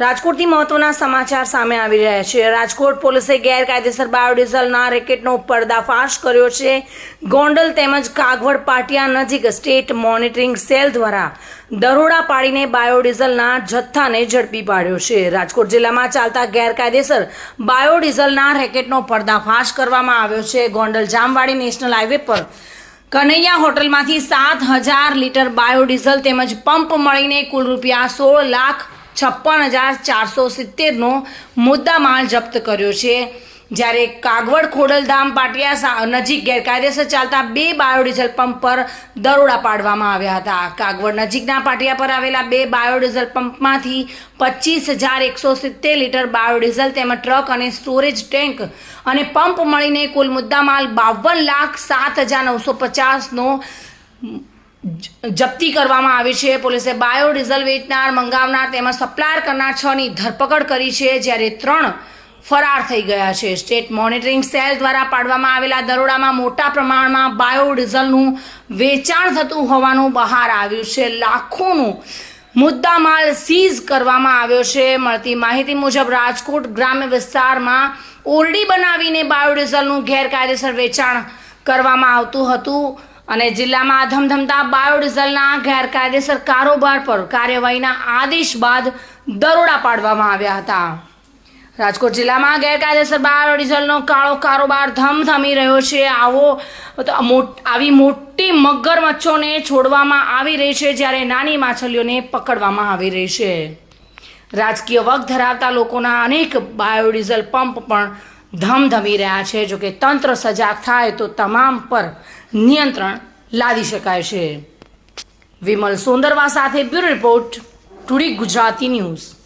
રાજકોટથી મહત્વના સમાચાર સામે આવી રહ્યા છે. રાજકોટ પોલીસે ગેરકાયદેસર બાયોડીઝલના રેકેટનો પર્દાફાશ કર્યો છે. ગોંડલ તેમજ કાગવડ પાટિયા નજીક સ્ટેટ મોનિટરિંગ સેલ દ્વારા દરોડા પાડીને બાયોડીઝલના જથ્થાને ઝડપી પાડ્યો છે. રાજકોટ જિલ્લામાં ચાલતા ગેરકાયદેસર બાયોડીઝલના રેકેટનો પર્દાફાશ કરવામાં આવ્યો છે. ગોંડલ જામવાડી નેશનલ હાઈવે પર કનૈયા હોટલમાંથી સાત હજાર લીટર બાયોડીઝલ તેમજ પંપ મળીને કુલ રૂપિયા સોળ લાખ છપ્પન હજાર ચારસો સિત્તેરનો મુદ્દામાલ જપ્ત કર્યો છે. જ્યારે કાગવડ ખોડલધામ પાટિયા નજીક ગેરકાયદેસર ચાલતા બે બાયોડીઝલ પંપ પર દરોડા પાડવામાં આવ્યા હતા. કાગવડ નજીકના પાટિયા પર આવેલા બે બાયોડીઝલ પંપમાંથી પચીસ હજાર એકસો સિત્તેર લીટર બાયોડીઝલ તેમજ ટ્રક અને સ્ટોરેજ ટેન્ક અને પંપ મળીને કુલ મુદ્દામાલ બાવન લાખ સાત હજાર નવસો પચાસનો જપ્તી કરવામાં આવી છે. પોલીસે બાયોડીઝલ વેચનાર, મંગાવનાર તેમજ સપ્લાયર કરનાર છની ધરપકડ કરી છે, જ્યારે ત્રણ ફરાર થઈ ગયા છે. સ્ટેટ મોનિટરિંગ સેલ દ્વારા પાડવામાં આવેલા દરોડામાં મોટા પ્રમાણમાં બાયોડીઝલનું વેચાણ થતું હોવાનું બહાર આવ્યું છે. લાખોનું મુદ્દામાલ સીઝ કરવામાં આવ્યો છે. મળતી માહિતી મુજબ, રાજકોટ ગ્રામ્ય વિસ્તારમાં ઓરડી બનાવીને બાયોડીઝલનું ગેરકાયદેસર વેચાણ કરવામાં આવતું હતું. અને જિલ્લામાં ધમધમતા બાયોડીઝલના ગેરકાયદેસર કારોબાર પર કાર્યવાહીના આદેશ બાદ દરોડા પાડવામાં આવ્યા હતા. રાજકોટ જિલ્લામાં ગેરકાયદેસર બાયોડીઝલનો કાળો કારોબાર ધમધમી રહ્યો છે. આવો આવી મોટી મગરમચ્છોને છોડવામાં આવી રહી છે જ્યારે નાની માછલીઓને પકડવામાં આવી રહી છે. રાજકીય વગ ધરાવતા લોકોના અનેક બાયોડીઝલ પંપ પણ ધમધમી રહ્યા છે. જોકે તંત્ર સજાગ થાય તો તમામ પર નિયંત્રણ લાદી શકાય છે. વિમલ સોંદરવા સાથે bureau report, today Gujarati news.